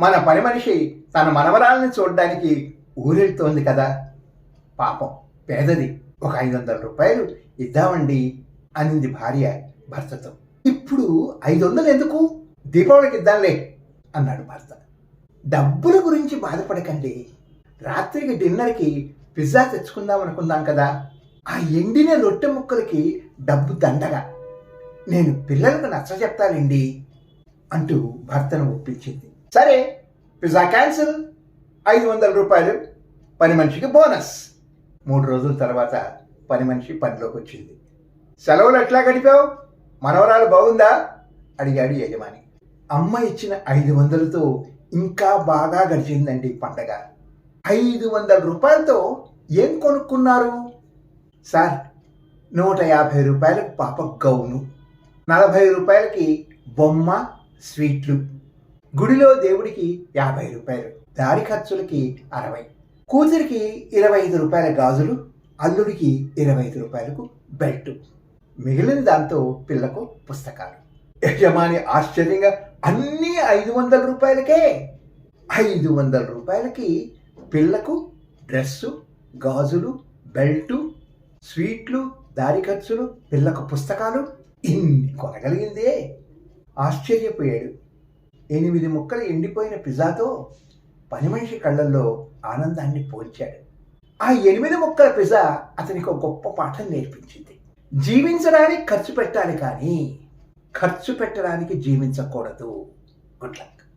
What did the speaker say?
మన పని మనిషి తన మనవరాల్ని చూడడానికి ఊరెళ్తోంది కదా. పాపం పేదది. ఒక ఐదు వందల రూపాయలు ఇద్దామండి అనింది భార్య భర్తతో. ఇప్పుడు ఐదు వందలు ఎందుకు? దీపావళికి ఇద్దాంలే అన్నాడు భర్త. డబ్బుల గురించి బాధపడకండి. రాత్రికి డిన్నర్కి పిజ్జా తెచ్చుకుందాం అనుకుందాం కదా. ఆ ఎండిన రొట్టె ముక్కలకి డబ్బు దండగా. నేను పిల్లలకు నచ్చ చెప్తానండి అంటూ భర్తను ఒప్పించింది. సరే పిజ్జా క్యాన్సిల్. ఐదు వందల రూపాయలు పని మనిషికి బోనస్. మూడు రోజుల తర్వాత పని మనిషి పనిలోకి వచ్చింది. సెలవులు ఎట్లా గడిపావు? మనవరాలు బాగుందా? అడిగాడు యజమాని. అమ్మ ఇచ్చిన ఐదు వందలతో ఇంకా బాగా గడిచిందండి పండగ. ఐదు వందల రూపాయలతో ఏం కొనుక్కున్నారు? సార్ నూట యాభై రూపాయలకు పాప గౌను. నలభై రూపాయలకి బొమ్మ స్వీట్లు. గుడిలో దేవుడికి యాభై రూపాయలు దారి ఖర్చులకి అరవై. కూతురికి ఇరవై ఐదు రూపాయల గాజులు అల్లుడికి ఇరవై ఐదు రూపాయలకు బెల్ట్. మిగిలిన దాంతో పిల్లకు పుస్తకాలు. యజమాని ఆశ్చర్యంగా అన్నీ ఐదు వందల రూపాయలకే? ఐదు వందల రూపాయలకి పిల్లకు డ్రెస్సు గాజులు బెల్టు స్వీట్లు దారి ఖర్చులు పిల్లకు పుస్తకాలు? ఇన్ని కొనగలిగిందే? ఆశ్చర్యపోయాడు ఎనిమిది ముక్కలు ఎండిపోయిన పిజ్జాతో పని మనిషి కళ్ళల్లో ఆనందాన్ని పోల్చాడు. ఆ ఎనిమిది ముక్కల పిజ్జా అతనికి ఒక గొప్ప పాఠం నేర్పించింది. జీవించడానికి ఖర్చు పెట్టాలి కానీ ఖర్చు పెట్టడానికి జీవించకూడదు. Good luck.